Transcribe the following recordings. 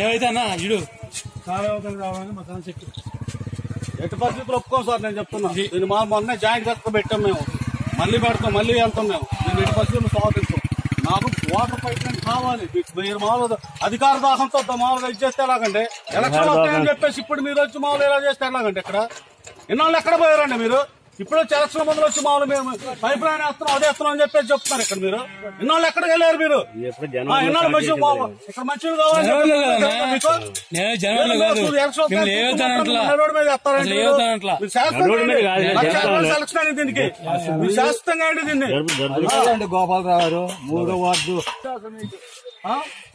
ఏమైతే అన్నా ఇడు. కాలువ అవతలకి రావాలని చెట్టు ఎట్టి పరిస్థితులు ఒప్పుకోం సార్ నేను చెప్తున్నా. దీన్ని మా మొన్న జాయింట్ కక్క పెట్టాం మేము. మళ్ళీ పెడతాం మళ్ళీ వెళ్తాం మేము. దీన్ని ఎట్టి పరిస్థితులు స్వాగతిస్తాం. నాకు వాటర్ పైప్ లైన్ కావాలి. మీరు మామూలుగా అధికార దాహంతో మామూలుగా ఇది చేస్తే ఎలాగంటే ఎలక్షన్ వస్తాయని చెప్పేసి ఇప్పుడు మీరు వచ్చి మామూలు ఇలా చేస్తే ఎలాగంటే ఇక్కడ? ఇన్నాళ్ళు ఎక్కడ పోయారండి మీరు? ఇప్పుడు వచ్చి ఎలక్షన్ ముందు వచ్చి మామూలు మేము పైప్ లైన్ వేస్తున్నాం అదే వేస్తున్నాం అని చెప్పేసి చెప్తున్నారు ఇక్కడ మీరు. ఇన్నాళ్ళు ఎక్కడికి వెళ్ళారు మీరు? ఇన్నాళ్ళు మంచి ఇక్కడ మంచిగా దీనికి. శాశ్వతంగా అండి దీన్ని. గోపాలరావు గారు? మూడో వార్డు?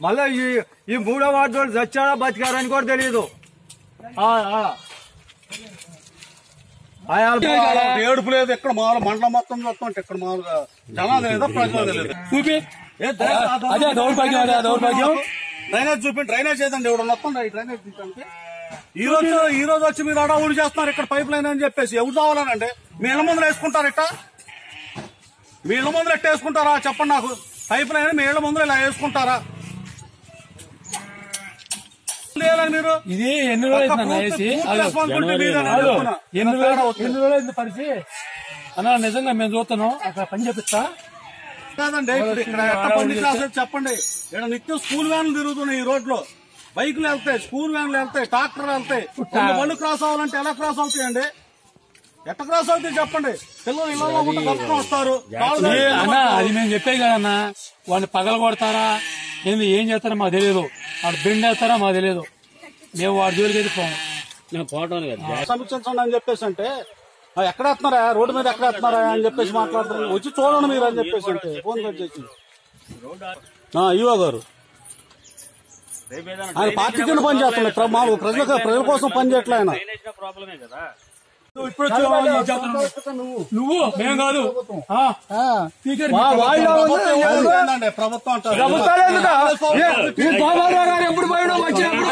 మళ్ళా ఈ ఈ మూడో వార్డు వాళ్ళు చచ్చారా బతికారని కూడా తెలియదు ఆ, ఆ. ఆయాల ఏడుపు లేదు. ఇక్కడ మామూలు మండలం మొత్తం చూస్తాం ఇక్కడ మామూలుగా జనాలు లేదా ప్రజలు చూపి. డ్రైనేజ్ అదే దౌర్భాగ్యం అదే దౌర్భాగ్యం. డ్రైనేజ్ చూపి డ్రైనేజ్ ఏదండి ఎవడు మొత్తం ఈ డ్రైనేజ్ ఈ రోజు ఈ రోజు వచ్చి మీరు అడవుడు చేస్తున్నారు. ఇక్కడ పైప్ లైన్ అని చెప్పేసి. ఎవరు కావాలనండి? మీ ఇళ్ళ ముందర వేసుకుంటారు ఇట్ట? మీ ఇళ్ళ ముందర ఎట్ట వేసుకుంటారా? చెప్పండి నాకు. పైప్ లైన్ మీ ఇళ్ళ ముందర ఇలా వేసుకుంటారా? మీరు? ఇది ఎన్ని రోజులు వేసి. ఎన్ని రోజులు ఎన్ని రోజులు అయింది పరిచి అన్న నిజంగా మేము చూస్తున్నాం. అక్కడ పని చేపిస్తా. కాదండి ఇక్కడ చెప్పండి. ఇక్కడ నిత్యం స్కూల్ వ్యాన్లు తిరుగుతున్నాయి ఈ రోడ్లో బైకులు వెళ్తాయి స్కూల్ వ్యాన్లు వెళ్తాయి ట్రాక్టర్లు వెళ్తాయి. బండ్లు క్రాస్ అవ్వాలంటే ఎలా క్రాస్ అవుతాయండి? ఎట్ట క్రాస్ అవుతాయి చెప్పండి? పిల్లలు ఇళ్ళలో ఉంటే కష్టం వస్తారు. అది మేము చెప్పే కదన్నా వాడిని పగల కొడతారా ఏంది ఏం చేస్తారో మాకు తెలియదు వాడు బెండ్ వేస్తారా మాకు తెలియదు మేము వాడి జోలికి అయితే పోము. సమీక్షించండి అని చెప్పేసి అంటే "ఆ, ఎక్కడ వేస్తున్నారా రోడ్డు మీద ఎక్కడ వేస్తున్నారా అని చెప్పేసి మాట్లాడుతున్నారు. వచ్చి చూడండి మీరు అని చెప్పేసి అంటే ఫోన్ కట్ చేసి ఆ, ఈవో గారు. ఆయన పార్టీ కింద పని చేస్తున్నాడు. మా ప్రజల ప్రజల కోసం పని చేయట్లే ఆయన. ఇప్పుడు. నువ్వు. మేము కాదు. ప్రభుత్వం. ఎప్పుడు పోయాడో వచ్చినప్పుడు.